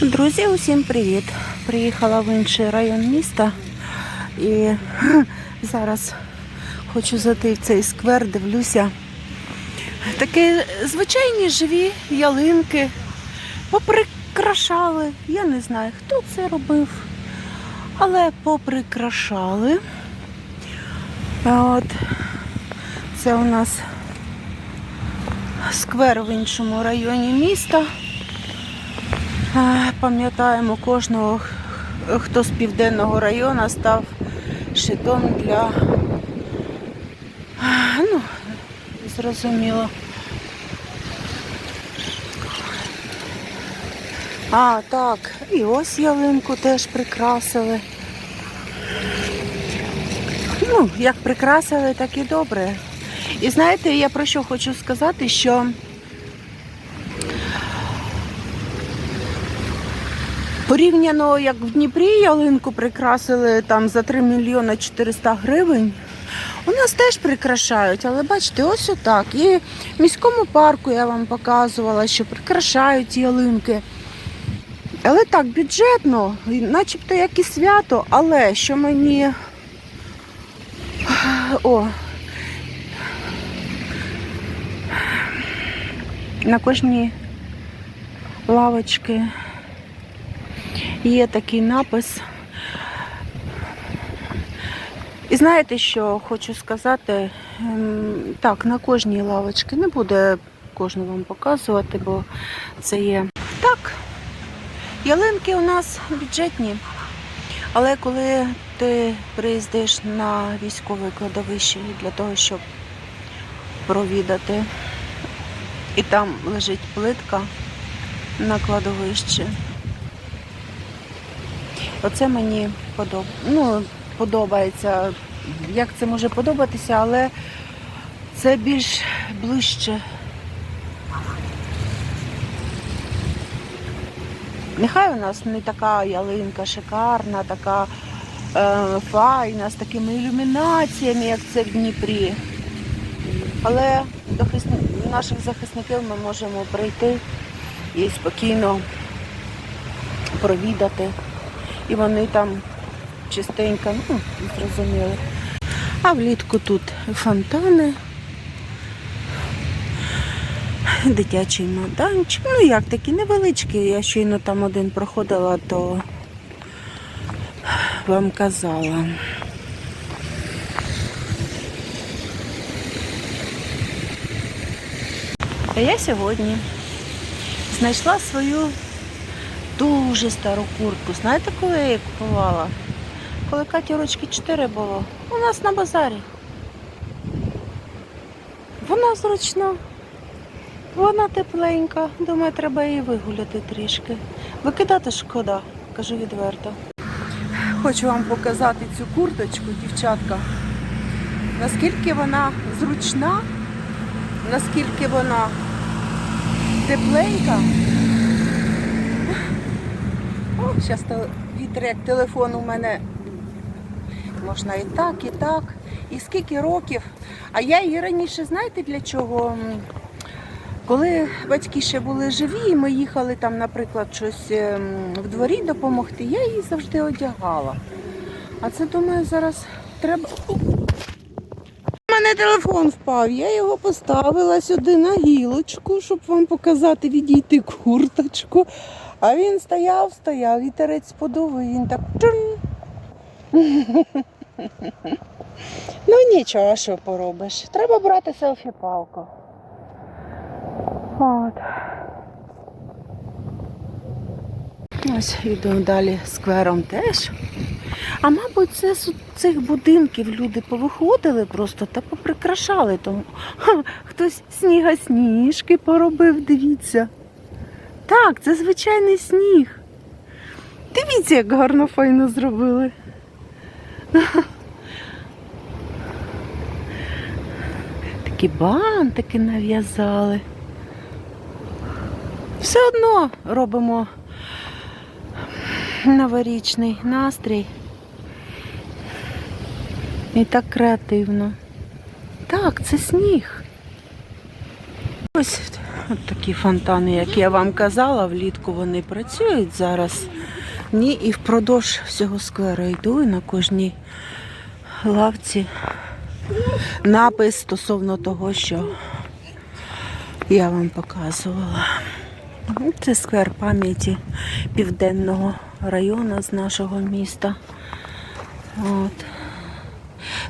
Друзі, усім привіт! Приїхала в інший район міста і зараз хочу зайти в цей сквер, дивлюся. Такі звичайні живі ялинки поприкрашали. Я не знаю, хто це робив, але поприкрашали. От це у нас сквер в іншому районі міста. Е, Пам'ятаємо кожного, хто з південного району став щитом для. е, Ну, зрозуміло. А, так, і ось ялинку теж прикрасили. Ну, як прикрасили, так і добре. І знаєте, я про що хочу сказати, що Порівняно, як в Дніпрі ялинку прикрасили там за 3 мільйони 400 гривень. У нас теж прикрашають, але бачите, ось отак. І в міському парку я вам показувала, що прикрашають ялинки. Але так, бюджетно, начебто як і свято, але що мені. О. На кожній лавочці є такий напис. І знаєте, що хочу сказати? Ем, Так, на кожній лавочці не буде кожну вам показувати, бо це є. Так, ялинки у нас бюджетні. Але коли ти приїздиш на військове кладовище для того, щоб провідати, і там лежить плитка на кладовищі, Оце мені подоб... ну, подобається. Як це може подобатися, але це більш ближче. Нехай у нас не така ялинка шикарна, така е, файна, з такими ілюмінаціями, як це в Дніпрі. Але до хисни- наших захисників ми можемо прийти і спокійно провідати. І вони там чистенько, ну, зрозуміло. А влітку тут фонтани, дитячий майданчик. Ну як такі невеличкі. Я щойно там один проходила, то вам казала. А я сьогодні знайшла свою дуже стару куртку. Знаєте, коли я її купувала? Коли Каті рочки 4 було. У нас на базарі. Вона зручна. Вона тепленька. Думаю, треба її вигуляти трішки. Викидати шкода, кажу відверто. Хочу вам показати цю курточку, дівчатка. Наскільки вона зручна, наскільки вона тепленька. Зараз вітер як телефон у мене можна і так, і так. І скільки років. А я її раніше, знаєте для чого? Коли батьки ще були живі, і ми їхали там, наприклад, щось ем, в дворі допомогти, я її завжди одягала. А це думаю, зараз треба. У мене телефон впав, я його поставила сюди на гілочку, щоб вам показати, відійти курточку. А він стояв, стояв, вітерець подув, і він так чун. Ну нічого, що поробиш. Треба брати селфі-палку. От. Ось йду далі сквером теж. А мабуть, це з цих будинків люди повиходили просто та поприкрашали. Тому хтось сніга-сніжки поробив, дивіться. Так, це звичайний сніг. Дивіться, як гарно файно зробили. Такі бантики нав'язали. Все одно робимо новорічний настрій. І так креативно. Так, це сніг. Ось От такі фонтани, як я вам казала, влітку вони працюють зараз. Ні, і впродовж всього скверу йду і на кожній лавці напис стосовно того, що я вам показувала. Ну, Це сквер пам'яті південного району з нашого міста. От.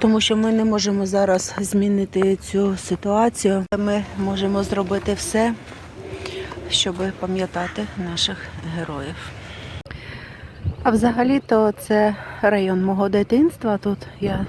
Тому що ми не можемо зараз змінити цю ситуацію. Ми можемо зробити все, щоб пам'ятати наших героїв. А взагалі-то це район мого дитинства. Тут я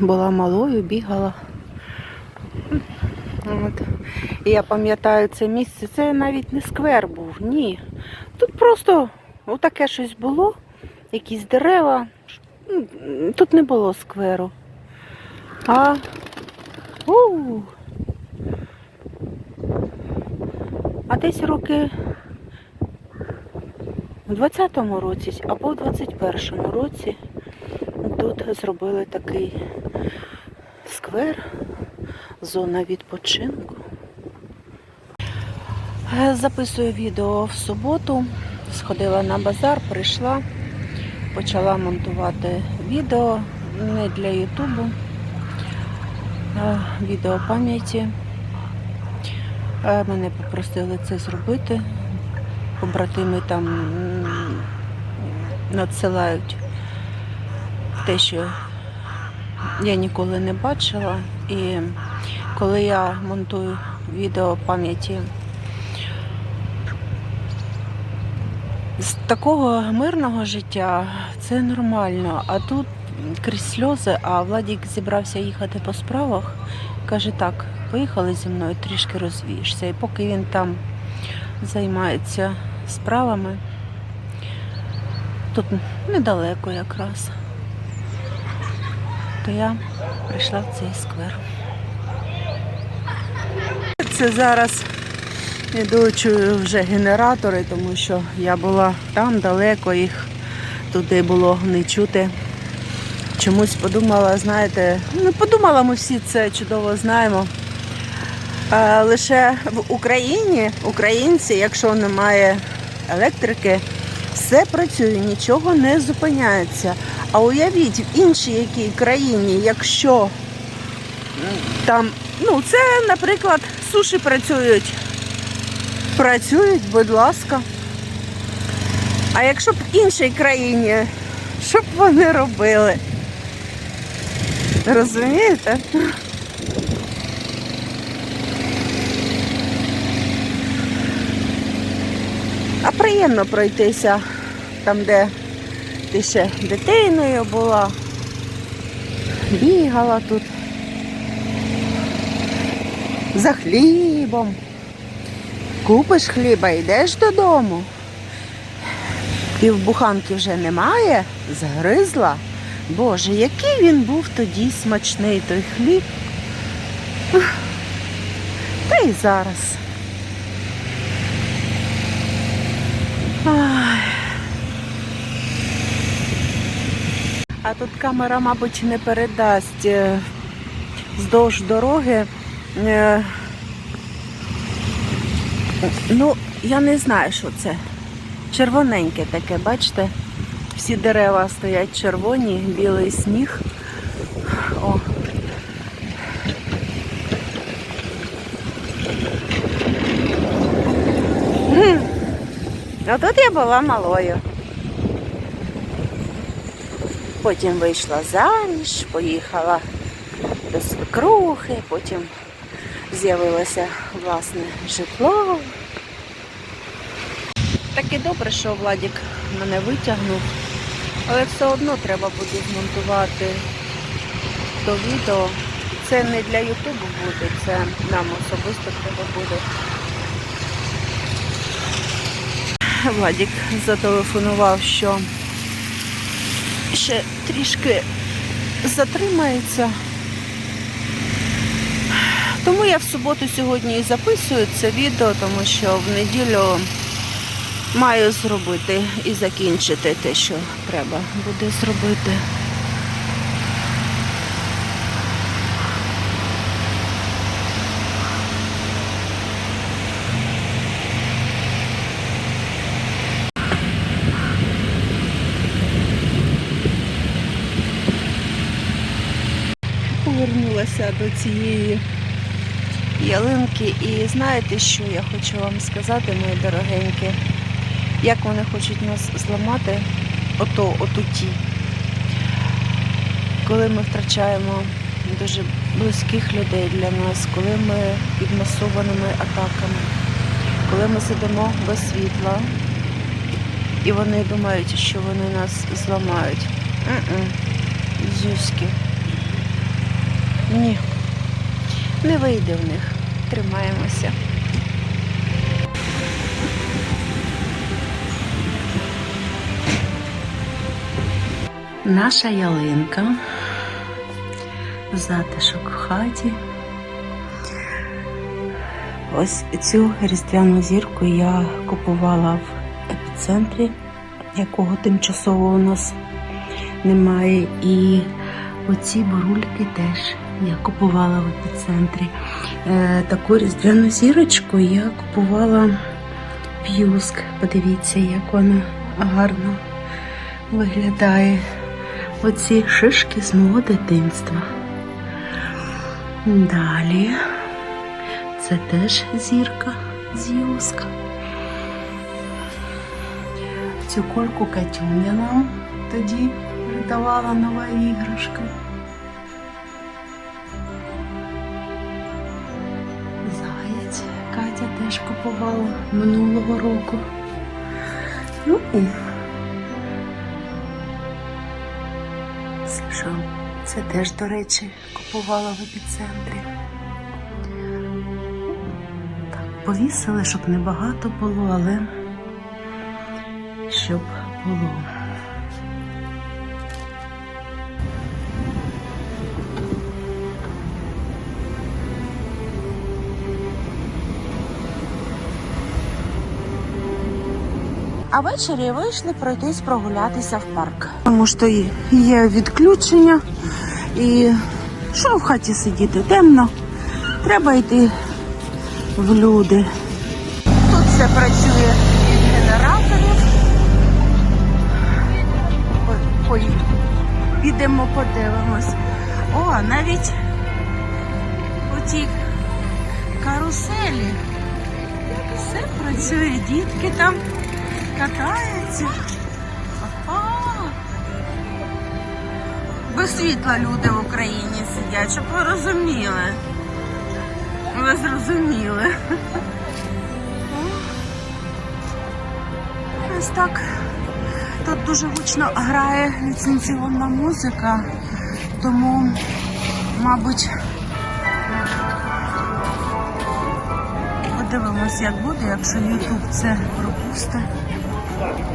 була малою, бігала. От. І я пам'ятаю це місце. Це навіть не сквер був, ні. Тут просто отаке щось було, якісь дерева. М, Тут не було скверу. А у, а десь роки в 20-му році або в 21-му році тут зробили такий сквер, зона відпочинку. Записую відео в суботу. Сходила на базар, прийшла, почала монтувати відео не для Ютубу, а відео пам'яті. Мене попросили це зробити. Побратими там надсилають те, що я ніколи не бачила. І коли я монтую відео пам'яті з такого мирного життя це нормально. А тут крізь сльози, а Владік зібрався їхати по справах. Каже, так, поїхали зі мною, трішки розвієшся. І поки він там займається справами, тут недалеко якраз, то я прийшла в цей сквер. Це зараз іду чую вже генератори, тому що я була там далеко, їх туди було не чути. Чомусь подумала, знаєте, ну подумала, ми всі це чудово знаємо. Лише в Україні, українці, якщо немає електрики, все працює, нічого не зупиняється. А уявіть, в іншій якій країні, якщо там, ну це, наприклад, суші працюють. Працюють, будь ласка. А якщо б в іншій країні, що б вони робили? Розумієте? А приємно пройтися там, де ти ще дитиною була, бігала тут за хлібом. Купиш хліба, йдеш додому. Півбуханки вже немає, згризла. Боже, який він був тоді смачний той хліб. Та й зараз. А тут камера, мабуть, не передасть е, вздовж дороги. Ну, я не знаю, що це. Червоненьке таке, бачите? Всі дерева стоять червоні, білий сніг. О. А тут я була малою. Потім вийшла заміж, поїхала до свекрухи, потім з'явилося власне житло. Так і добре, що Владік мене витягнув, але все одно треба буде змонтувати до відео. Це не для Ютубу буде, це нам особисто треба буде. Владік зателефонував, що ще трішки затримається. Тому я в суботу сьогодні і записую це відео, тому що в неділю маю зробити і закінчити те, що треба буде зробити. Повернулася до цієї ялинки. І знаєте, що я хочу вам сказати, мої дорогенькі? Як вони хочуть нас зламати, ото, отуті. Коли ми втрачаємо дуже близьких людей для нас, коли ми під масованими атаками, коли ми сидимо без світла, і вони думають, що вони нас зламають. Зюськи. Ні. Не вийде в них. Тримаємося. Наша ялинка. Затишок в хаті. Ось цю різдвяну зірку я купувала в епіцентрі, якого тимчасово у нас немає. І оці бурульки теж я купувала в епіцентрі. Е, таку різдвяну зірочку я купувала в Юск. Подивіться, як вона гарно виглядає. Оці шишки з мого дитинства. Далі. Це теж зірка з Юска. Цю кульку Катюня нам тоді придавала нова іграшка. Купувала минулого року. Ну і це? Це теж, до речі, купувала в епіцентрі. Так, повісили, щоб не багато було, але щоб було. А ввечері вийшли пройтись прогулятися в парк. Тому що є відключення і що в хаті сидіти? Темно. Треба йти в люди. Тут все працює від генераторів. Підемо подивимось. О, навіть у тій каруселі. Все працює, дітки там катаються. Ага. Без світла люди в Україні сидять, щоб ви розуміли. Ви зрозуміли. Ось так. Тут дуже гучно грає ліцензіонна музика, тому, мабуть, подивимось, як буде, якщо YouTube це пропустить. А ось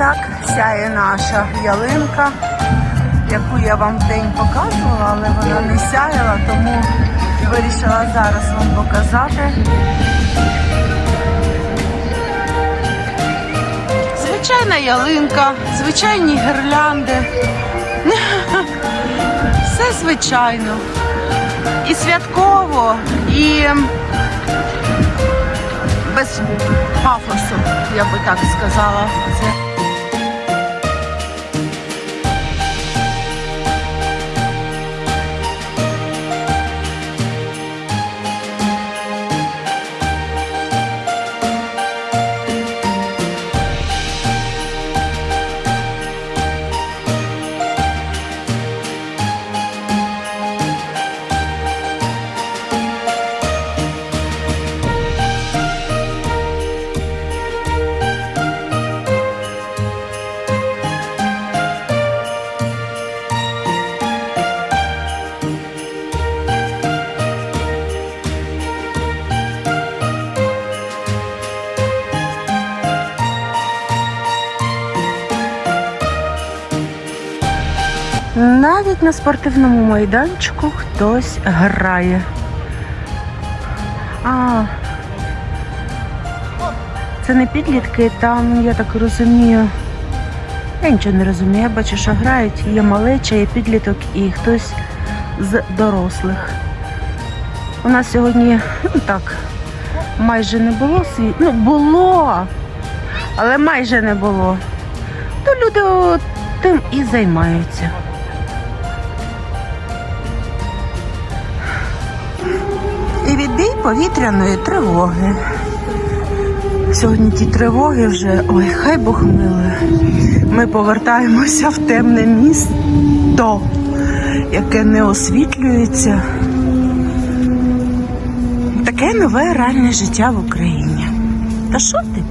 так сяє наша ялинка, яку я вам вдень показувала, але вона не сяяла, тому вирішила зараз вам показати. Звичайна ялинка, звичайні гірлянди. Все звичайно. І святково, і без пафосу, я би так сказала. Навіть на спортивному майданчику хтось грає. А, це не підлітки, там, я так розумію. Я нічого не розумію, я бачу, що грають, є малеча, є підліток і хтось з дорослих. У нас сьогодні, ну так, майже не було світ. Ну, було, але майже не було. То люди тим і займаються. Відбій повітряної тривоги. Сьогодні ті тривоги вже, ой, хай Бог миле. Ми повертаємося в темне місто, яке не освітлюється. Таке нове реальне життя в Україні. Та що ти?